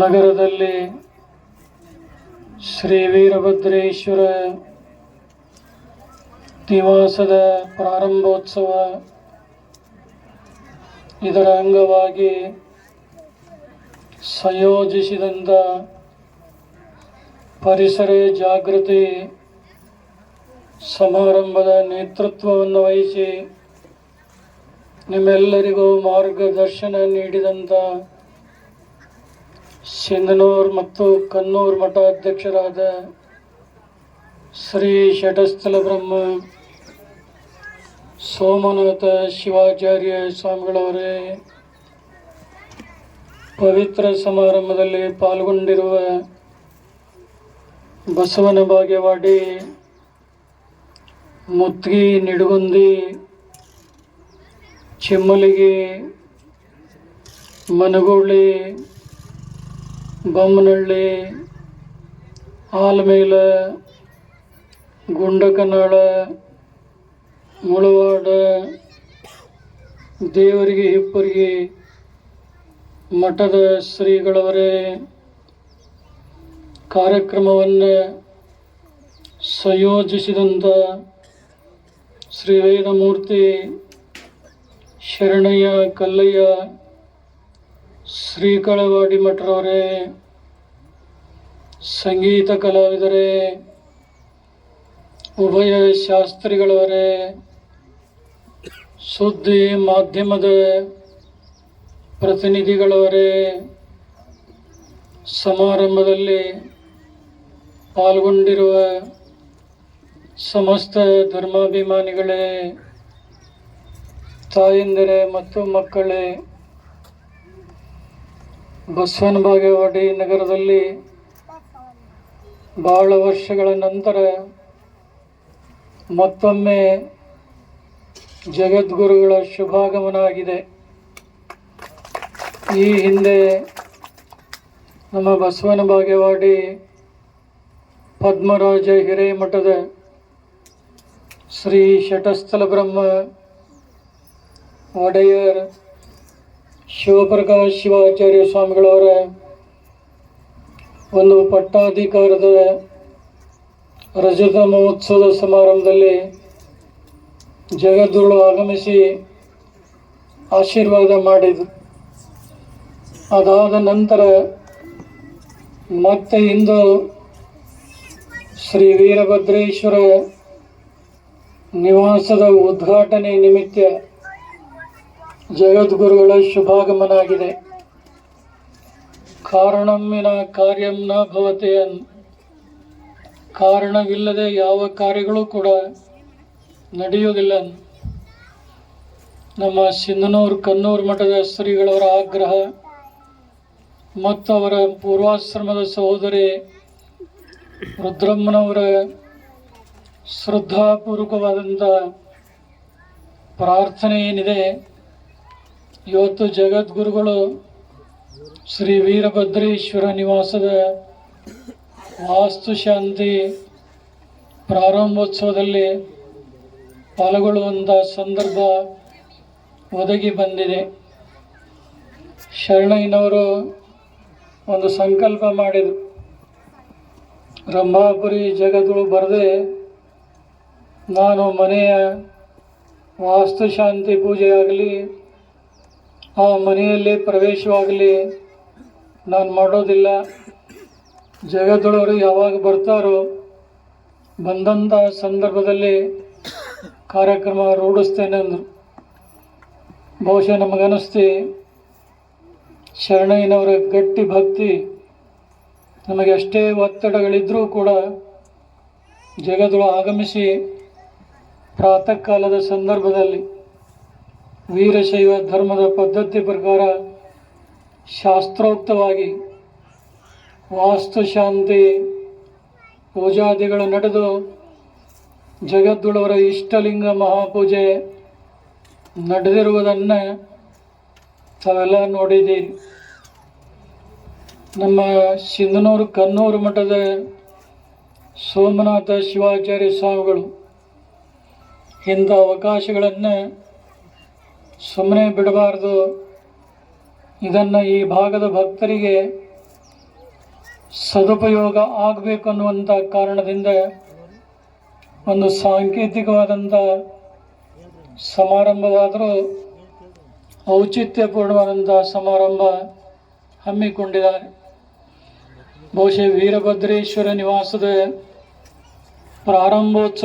ನಗರದಲ್ಲಿ ಶ್ರೀ ವೀರಭದ್ರೇಶ್ವರ ನಿವಾಸದ ಪ್ರಾರಂಭೋತ್ಸವ ಇದರ ಅಂಗವಾಗಿ ಸಂಯೋಜಿಸಿದಂಥ ಪರಿಸರ ಜಾಗೃತಿ ಸಮಾರಂಭದ ನೇತೃತ್ವವನ್ನು ವಹಿಸಿ ನಿಮ್ಮೆಲ್ಲರಿಗೂ ಮಾರ್ಗದರ್ಶನ ನೀಡಿದಂಥ ಸಿಂಧನೂರು ಮತ್ತು ಕನ್ನೂರು ಮಠಾಧ್ಯಕ್ಷರಾದ ಶ್ರೀ ಷಟಸ್ಥಲ ಬ್ರಹ್ಮ, ಸೋಮನಾಥ ಶಿವಾಚಾರ್ಯ ಸ್ವಾಮಿಗಳವರೇ, ಪವಿತ್ರ ಸಮಾರಂಭದಲ್ಲಿ ಪಾಲ್ಗೊಂಡಿರುವ ಬಸವನ ಭಾಗ್ಯವಾಡಿ, ಮುತ್ಗಿ ನಿಡುಗುಂದಿ, ಚಿಮ್ಮಲಿಗೆ ಮನಗುಳಿ ಬೊಮ್ಮನಹಳ್ಳಿ ಆಲ್ಮೇಲ ಗುಂಡಕನಾಳ ಮುಳವಾಡ ದೇವರಿಗೆ ಹಿಪ್ಪರಿಗೆ ಮಠದ ಶ್ರೀಗಳವರೇ ಕಾರ್ಯಕ್ರಮವನ್ನು ಸಂಯೋಜಿಸಿದಂಥ ಶ್ರೀ ವೇದಮೂರ್ತಿ ಶರಣಯ್ಯ ಕಲ್ಲಯ್ಯ ಶ್ರೀಕಳವಾಡಿ ಮಠರವರೇ, ಸಂಗೀತ ಕಲಾವಿದರೇ, ಉಭಯ ಶಾಸ್ತ್ರಿಗಳವರೇ, ಸುದ್ದಿ ಮಾಧ್ಯಮದ ಪ್ರತಿನಿಧಿಗಳವರೇ, ಸಮಾರಂಭದಲ್ಲಿ ಪಾಲ್ಗೊಂಡಿರುವ ಸಮಸ್ತ ಧರ್ಮಾಭಿಮಾನಿಗಳೇ, ತಾಯಂದಿರೇ ಮತ್ತು ಮಕ್ಕಳೇ ಬಸವನ ಬಾಗೇವಾಡಿ ನಗರದಲ್ಲಿ ಬಹಳ ವರ್ಷಗಳ ನಂತರ ಮತ್ತೊಮ್ಮೆ ಜಗದ್ಗುರುಗಳ ಶುಭಾಗಮನ ಆಗಿದೆ ಈ ಹಿಂದೆ ನಮ್ಮ ಬಸವನ ಬಾಗೇವಾಡಿ ಪದ್ಮರಾಜ ಹಿರೇಮಠದ ಶ್ರೀ ಷಟಸ್ಥಲ ಬ್ರಹ್ಮ ಒಡೆಯರ್ ಶಿವಪ್ರಕಾಶ್ ಶಿವಾಚಾರ್ಯ ಸ್ವಾಮಿಗಳವರ, ಒಂದು ಪಟ್ಟಾಧಿಕಾರದ ರಜತ ಮಹೋತ್ಸವದ ಸಮಾರಂಭದಲ್ಲಿ ಜಗದ್ಗುರು ಆಗಮಿಸಿ ಆಶೀರ್ವಾದ ಮಾಡಿದರು. ಅದಾದ ನಂತರ ಮತ್ತೆ ಇಂದು ಶ್ರೀ ವೀರಭದ್ರೇಶ್ವರ ನಿವಾಸದ ಉದ್ಘಾಟನೆ ನಿಮಿತ್ತ ಜಗದ್ಗುರುಗಳ ಶುಭಾಗಮನಾಗಿದೆ. ಕಾರಣಮ್ಮಿನ ಕಾರ್ಯಂ ಭವತೆ ಅನ್ ಕಾರಣವಿಲ್ಲದೆ ಯಾವ ಕಾರ್ಯಗಳು ಕೂಡ ನಡೆಯುವುದಿಲ್ಲ ನಮ್ಮ ಸಿಂಧನೂರು ಕನ್ನೂರು ಮಠದ ಶ್ರೀಗಳವರ ಆಗ್ರಹ ಮತ್ತು ಅವರ ಪೂರ್ವಾಶ್ರಮದ ಸಹೋದರಿ ರುದ್ರಮ್ಮನವರ ಶ್ರದ್ಧಾಪೂರ್ವಕವಾದಂಥ ಪ್ರಾರ್ಥನೆ ಏನಿದೆ ಇವತ್ತು ಜಗದ್ಗುರುಗಳು ಶ್ರೀ ವೀರಭದ್ರೇಶ್ವರ ನಿವಾಸದ ವಾಸ್ತುಶಾಂತಿ ಪ್ರಾರಂಭೋತ್ಸವದಲ್ಲಿ ಪಾಲ್ಗೊಳ್ಳುವಂಥ ಸಂದರ್ಭ ಒದಗಿ ಬಂದಿದೆ. ಶರಣಯ್ಯನವರು ಒಂದು ಸಂಕಲ್ಪ ಮಾಡಿದರು. ರಂಭಾಪುರಿ ಜಗದ್ಗುರು ಬರದೆ ನಾನು ಮನೆಯ ವಾಸ್ತುಶಾಂತಿ ಪೂಜೆಯಾಗಲಿ ಆ ಮನೆಯಲ್ಲಿ ಪ್ರವೇಶವಾಗಲಿ. ನಾನು ಮಾಡೋದಿಲ್ಲ. ಜಗದೊಳವರು ಯಾವಾಗ ಬರ್ತಾರೋ ಬಂದಂಥ ಸಂದರ್ಭದಲ್ಲಿ ಕಾರ್ಯಕ್ರಮ ರೂಢಿಸ್ತೇನೆ ಅಂದರು. ಬಹುಶಃ ನಮಗನ್ನಿಸ್ತಿ ಶರಣಯ್ಯನವರ ಗಟ್ಟಿ ಭಕ್ತಿ ನಮಗೆ ಎಷ್ಟೇ ಒತ್ತಡಗಳಿದ್ದರೂ ಕೂಡ ಜಗದೊಳ ಆಗಮಿಸಿ ಪ್ರಾತಃ ಕಾಲದ ಸಂದರ್ಭದಲ್ಲಿ ವೀರಶೈವ ಧರ್ಮದ ಪದ್ಧತಿ ಪ್ರಕಾರ ಶಾಸ್ತ್ರೋಕ್ತವಾಗಿ ವಾಸ್ತುಶಾಂತಿ ಪೂಜಾದಿಗಳು ನಡೆದು ಜಗದ್ದುಳವರ ಇಷ್ಟಲಿಂಗ ಮಹಾಪೂಜೆ ನಡೆದಿರುವುದನ್ನು ತಾವೆಲ್ಲ ನೋಡಿದ್ದೀರಿ. ನಮ್ಮ ಸಿಂಧನೂರು ಕನ್ನೂರು ಮಠದ ಸೋಮನಾಥ ಶಿವಾಚಾರ್ಯ ಸ್ವಾಮಿಗಳು ಇಂಥ ಅವಕಾಶಗಳನ್ನು ಸುಮ್ಮನೆ ಬಿಡಬಾರ್ದು. ಇದನ್ನು ಈ ಭಾಗದ ಭಕ್ತರಿಗೆ ಸದುಪಯೋಗ ಆಗಬೇಕು ಅನ್ನುವಂಥ ಕಾರಣದಿಂದ ಒಂದು ಸಾಂಕೇತಿಕವಾದಂಥ ಸಮಾರಂಭವಾದರೂ ಔಚಿತ್ಯಪೂರ್ಣವಾದಂಥ ಸಮಾರಂಭ ಹಮ್ಮಿಕೊಂಡಿದ್ದಾರೆ. ಬಹುಶಃ ವೀರಭದ್ರೇಶ್ವರ ನಿವಾಸದ ಪ್ರಾರಂಭೋತ್ಸವ